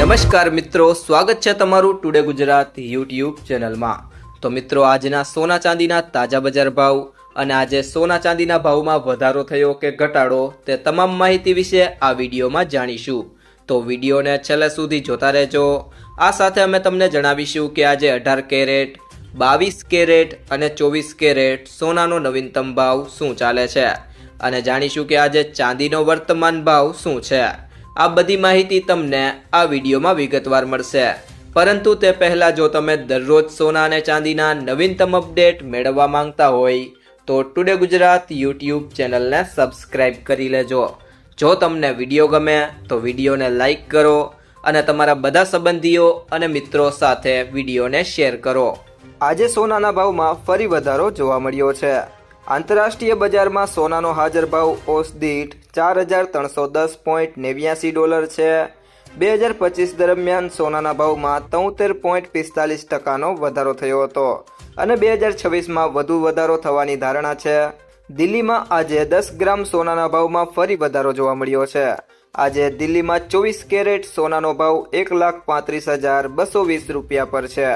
નમસ્કાર મિત્રો, સ્વાગત છે તમારું ટુડે ગુજરાત યુટ્યુબ ચેનલમાં. તો મિત્રો, આજના સોના ચાંદીના તાજા બજાર ભાવ અને આજે સોના ચાંદીના ભાવમાં વધારો થયો કે ઘટાડો તે તમામ માહિતી વિશે આ વિડીયોમાં જાણીશું. તો વિડીયોને છેલ્લે સુધી જોતા રહેજો. આ સાથે અમે તમને જણાવીશું કે આજે અઢાર કેરેટ, બાવીસ કેરેટ અને ચોવીસ કેરેટ સોનાનો નવીનતમ ભાવ શું ચાલે છે? અને જાણીશું કે આજે ચાંદીનો વર્તમાન ભાવ શું છે? આ બધી માહિતી તમને આ વિડીયોમાં વિગતવાર મળશે. પરંતુ તે પહેલાં જો તમે દરરોજ સોના અને ચાંદીના નવીનતમ અપડેટ મેળવવા માંગતા હોય, તો ટુડે ગુજરાત યુટ્યુબ ચેનલને સબસ્ક્રાઇબ કરી લેજો. જો તમને વીડિયો ગમે, તો વિડીયોને લાઈક કરો અને તમારા બધા સંબંધીઓ અને મિત્રો સાથે વિડીયોને શેર કરો. આજે સોનાના ભાવમાં ફરી વધારો જોવા મળ્યો છે. આંતરરાષ્ટ્રીય બજારમાં સોનાનો હાજર ભાવ ઓસ દીઠ ચાર હજાર ત્રણસો દસ પોઈન્ટ નેવ્યાસી ડોલર છે. બે હજાર પચીસ દરમિયાન સોનાના ભાવમાં તોતેર પોઈન્ટ પિસ્તાલીસ ટકાનો વધારો થયો હતો અને બે હજાર છવ્વીસમાં વધુ વધારો થવાની ધારણા છે. દિલ્હીમાં આજે દસ ગ્રામ સોનાના ભાવમાં ફરી વધારો જોવા મળ્યો છે. આજે દિલ્હીમાં ચોવીસ કેરેટ સોનાનો ભાવ એક લાખ પાંત્રીસ હજાર બસો વીસ રૂપિયા પર છે.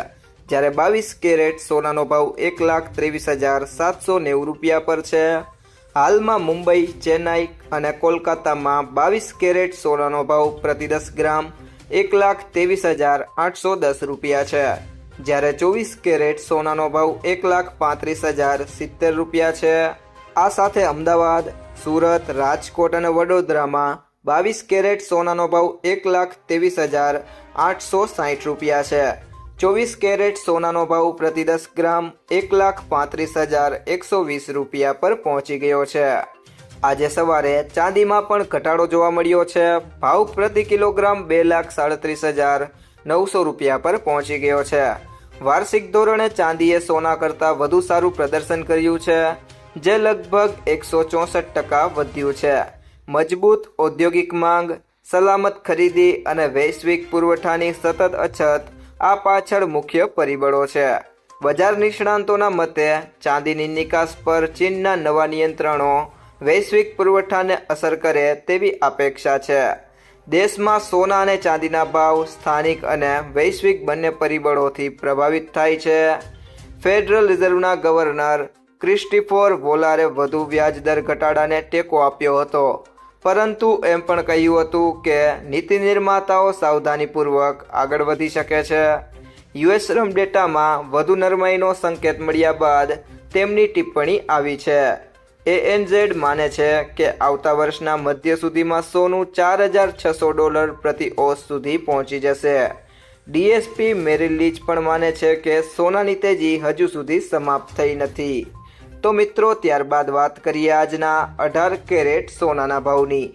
જ્યારે બાવીસ કેરેટ સોનાનો ભાવ એક લાખ ત્રેવીસ હજાર સાતસો નેવું રૂપિયા પર છે. હાલમાં મુંબઈ, ચેન્નાઈ અને કોલકાતામાં બાવીસ કેરેટ સોનાનો ભાવ પ્રતિ દસ ગ્રામ એક લાખ ત્રેવીસ હજાર આઠસો દસ રૂપિયા છે. જ્યારે ચોવીસ કેરેટ સોનાનો ભાવ એક લાખ પાંત્રીસ હજાર સિત્તેર રૂપિયા છે. આ સાથે અમદાવાદ, સુરત, રાજકોટ અને વડોદરામાં બાવીસ કેરેટ સોનાનો ભાવ એક લાખ ત્રેવીસ હજાર આઠસો સાઠ રૂપિયા છે. ચોવીસ કેરેટ સોનાનો ભાવ પ્રતિ દસ ગ્રામ એક લાખ પાંત્રીસ હજાર એકસો વીસ રૂપિયા પર પહોંચી ગયો છે. આજે સવારે ચાંદીમાં પણ ઘટાડો જોવા મળ્યો છે. ભાવ પ્રતિ કિલોગ્રામ બે લાખ સાડત્રીસ હજાર નવસો રૂપિયા પર પહોંચી ગયો છે. વાર્ષિક ધોરણે ચાંદીએ સોના કરતાં વધુ સારું પ્રદર્શન કર્યું છે, જે લગભગ એકસો ચોસઠ ટકા વધ્યું છે. મજબૂત ઔદ્યોગિક માંગ, સલામત ખરીદી અને વૈશ્વિક પુરવઠાની સતત અછત આ પાછળ મુખ્ય પરિબળો છે. બજાર નિષ્ણાંતોના મતે, ચાંદીની નિકાસ પર ચીનના નવા નિયંત્રણો વૈશ્વિક પુરવઠાને અસર કરે તેવી અપેક્ષા છે. દેશમાં સોના અને ચાંદીના ભાવ સ્થાનિક અને વૈશ્વિક બંને પરિબળોથી પ્રભાવિત થાય છે. ફેડરલ રિઝર્વના ગવર્નર ક્રિસ્ટીફોર વોલારે વધુ વ્યાજદર ઘટાડાને ટેકો આપ્યો હતો. પરંતુ એમ પણ કહ્યું હતું કે નીતિ નિર્માતાઓ સાવધાનીપૂર્વક આગળ વધી શકે છે. યુએસ રમ ડેટામાં વધુ નરમાઈનો સંકેત મળ્યા બાદ તેમની ટિપ્પણી આવી છે. એએનઝેડ માને છે કે આવતા વર્ષના મધ્ય સુધીમાં સોનું ચાર હજાર છસો ડોલર પ્રતિ ઓસ સુધી પહોંચી જશે. ડીએસપી મેરિલ લીચ પણ માને છે કે સોનાની તેજી હજુ સુધી સમાપ્ત થઈ નથી. તો મિત્રો, ત્યારબાદ વાત કરીએ આજના અઢાર કેરેટ સોનાના ભાવની.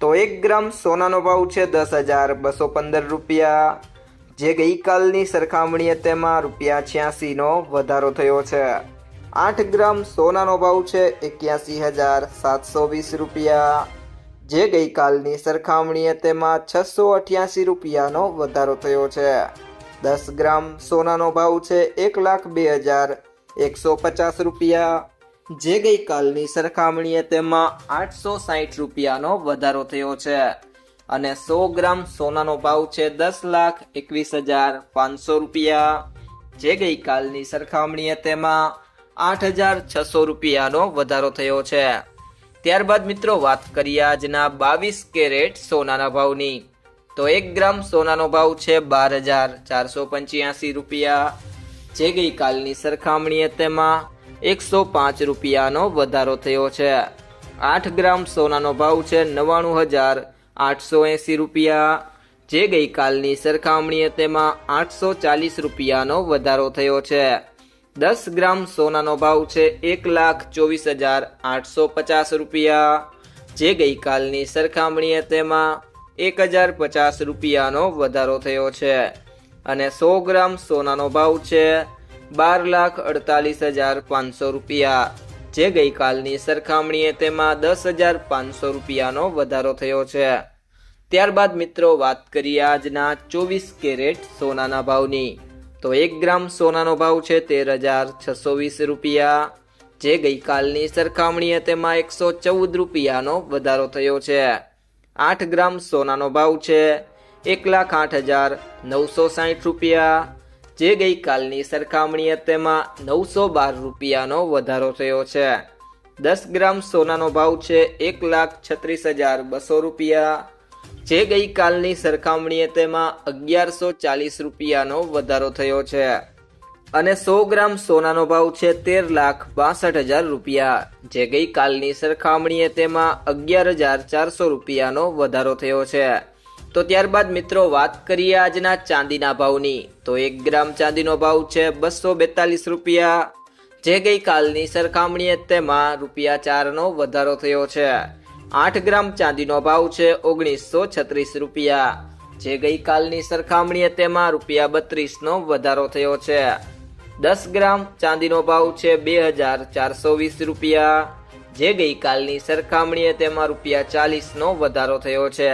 તો એક ગ્રામ સોનાનો ભાવ છે દસ હજાર બસો પંદર રૂપિયા. જે ગઈકાલની સરખામણીએ તેમાં રૂપિયા છ્યાસીનો વધારો થયો છે. આઠ ગ્રામ સોનાનો ભાવ છે એક્યાસી હજાર સાતસો વીસ રૂપિયા. જે ગઈકાલની સરખામણીએ તેમાં છસો અઠ્યાસી રૂપિયાનો વધારો થયો છે. દસ ગ્રામ સોનાનો ભાવ છે એક લાખ બે હજાર એકસો પચાસ રૂપિયા. જે ગઈકાલની સરખામણીએ તેમાં આઠસો સાહીઠ રૂપિયાનો વધારો થયો છે અને સો ગ્રામ સોનાનો ભાવ છે દસ લાખ એકવીસ હજાર પાંચસો રૂપિયા. જે ગઈકાલની સરખામણીએ તેમાં આઠ હજાર છસો રૂપિયાનો વધારો થયો છે. ત્યારબાદ મિત્રો વાત કરીએ આજના બાવીસ કેરેટ સોનાના ભાવની. તો એક ગ્રામ સોનાનો ભાવ છે બાર હજાર ચારસો પંચ્યાસી રૂપિયા. જે ગઈકાલની સરખામણીએ તેમાં એકસો પાંચ રૂપિયાનો વધારો થયો છે. આઠ ગ્રામ સોનાનો ભાવ છે નવ્વાણું હજાર આઠસો એંસી રૂપિયા. જે ગઈકાલની સરખામણીએ તેમાં આઠસો ચાલીસ રૂપિયાનો વધારો થયો છે. દસ ગ્રામ સોનાનો ભાવ છે એક લાખ ચોવીસ હજાર આઠસો પચાસ રૂપિયા. જે ગઈકાલની સરખામણીએ તેમાં એક હજાર પચાસ રૂપિયાનો વધારો થયો છે. અને સો ગ્રામ સોનાનો ભાવ છે બાર લાખ અડતાલીસ હજાર પાંચસો રૂપિયા. જે ગઈકાલની સરખામણીએ તેમાં દસ હજાર પાંચસો રૂપિયાનો વધારો થયો છે. ત્યારબાદ મિત્રો વાત કરીએ આજના ચોવીસ કેરેટ સોનાના ભાવની. તો એક ગ્રામ સોનાનો ભાવ છે તેર હજાર છસો વીસ રૂપિયા. જે ગઈકાલની સરખામણીએ તેમાં એકસો ચૌદ રૂપિયાનો વધારો થયો છે. આઠ ગ્રામ સોનાનો ભાવ છે એક લાખ આઠ હજાર નવસો સાઠ રૂપિયા. જે ગઈકાલની સરખામણીએ તેમાં નવસો બાર રૂપિયાનો વધારો થયો છે. દસ ગ્રામ સોનાનો ભાવ છે એક લાખ છત્રીસ હજાર બસો રૂપિયા. જે ગઈકાલની સરખામણીએ તેમાં અગિયારસો ચાલીસ રૂપિયાનો વધારો થયો છે. અને સો ગ્રામ સોનાનો ભાવ છે તેર લાખ બાસઠ હજાર રૂપિયા. જે ગઈકાલની સરખામણીએ તેમાં અગિયાર હજાર ચારસો રૂપિયાનો વધારો થયો છે. તો ત્યારબાદ મિત્રો વાત કરીએ આજના ચાંદીના ભાવની. તો એક ગ્રામ ચાંદીનો ભાવ છે બસો બેતાલીસ રૂપિયા. જે ગઈકાલની સરખામણીએ તેમાં રૂપિયા ચારનો વધારો થયો છે. આઠ ગ્રામ ચાંદીનો ભાવ છે ઓગણીસો છત્રીસ રૂપિયા. જે ગઈકાલની સરખામણીએ તેમાં રૂપિયા બત્રીસનો વધારો થયો છે. દસ ગ્રામ ચાંદીનો ભાવ છે બે હજાર ચારસો વીસ રૂપિયા. જે ગઈકાલની સરખામણીએ તેમાં રૂપિયા ચાલીસનો વધારો થયો છે.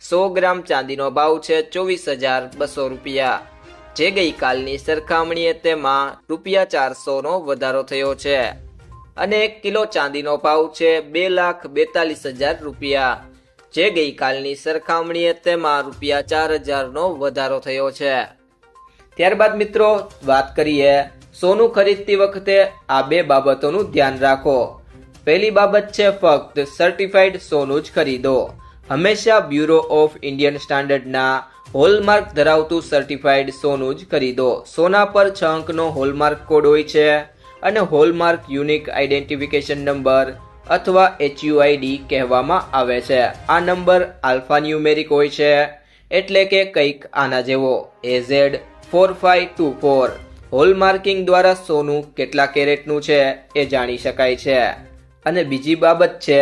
સો ગ્રામ ચાંદીનો ભાવ છે ચોવીસ હજાર બસો રૂપિયા. જે ગઈકાલની સરખામણીએ તેમાં રૂપિયા ચારસોનો વધારો થયો છે. અને એક કિલો ચાંદીનો ભાવ છે બે લાખ બેતાલીસ હજાર રૂપિયા. જે ગઈકાલની સરખામણીએ તેમાં રૂપિયા ચાર હજારનો વધારો થયો છે. ત્યારબાદ મિત્રો, વાત કરીએ સોનું ખરીદતી વખતે આ બે બાબતોનું ધ્યાન રાખો. પહેલી બાબત છે ફક્ત સર્ટિફાઈડ સોનું જ ખરીદો. હંમેશા બ્યુરો ઓફ ઇન્ડિયન સ્ટાન્ડર્ડના હોલમાર્ક ધરાવતું સર્ટિફાઈડ સોનું જ ખરીદો. સોના પર છ અંકનો હોલમાર્ક કોડ હોય છે અને હોલમાર્ક યુનિક આઈડેન્ટિફિકેશન નંબર અથવા એચયુઆઈડી કહેવામાં આવે છે. આ નંબર આલ્ફા ન્યુમેરિક હોય છે એટલે કે કંઈક આના જેવો. A Z four five two four hallmarking દ્વારા સોનું કેટલા કેરેટનું છે એ જાણી શકાય છે. અને બીજી બાબત છે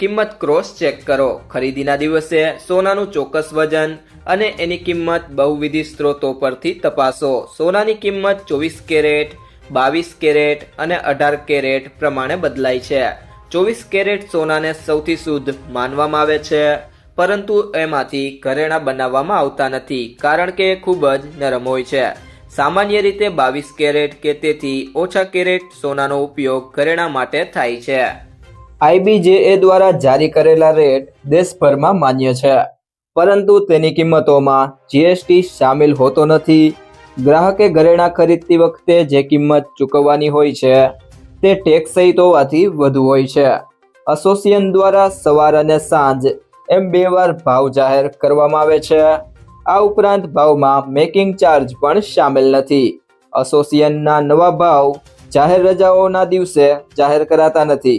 કિંમત ક્રોસ ચેક કરો. ખરીદીના દિવસે સોનાનું ચોક્કસ વજન અને એની કિંમત બહુવિધિ સ્ત્રોતો પરથી તપાસો. સોનાની કિંમત ચોવીસ કેરેટ, બાવીસ કેરેટ અને અઢાર કેરેટ પ્રમાણે બદલાય છે. ચોવીસ કેરેટ સોનાને સૌથી શુદ્ધ માનવામાં આવે છે, પરંતુ એમાંથી ઘરેણાં બનાવવામાં આવતા નથી, કારણ કે એ ખૂબ જ નરમ હોય છે. સામાન્ય રીતે બાવીસ કેરેટ કે તેથી ઓછા કેરેટ સોનાનો ઉપયોગ ઘરેણા માટે થાય છે. આઈબીજેએ દ્વારા જારી કરેલા રેટ દેશભરમાં માન્ય છે. પરંતુ તેની કિંમતોમાં જીએસટી સામેલ હોતો નથી. ગ્રાહકે ઘરેણાં ખરીદતી વખતે જે કિંમત ચૂકવવાની હોય છે, તે ટેક્સ સહિત હોવાથી વધુ હોય છે. એસોસિએશન દ્વારા સવાર અને સાંજ એમ બે વાર ભાવ જાહેર કરવામાં આવે છે. આ ઉપરાંત ભાવમાં મેકિંગ ચાર્જ પણ સામેલ નથી. એસોસિએશનના નવા ભાવ જાહેર રજાઓના દિવસે જાહેર કરાતા નથી.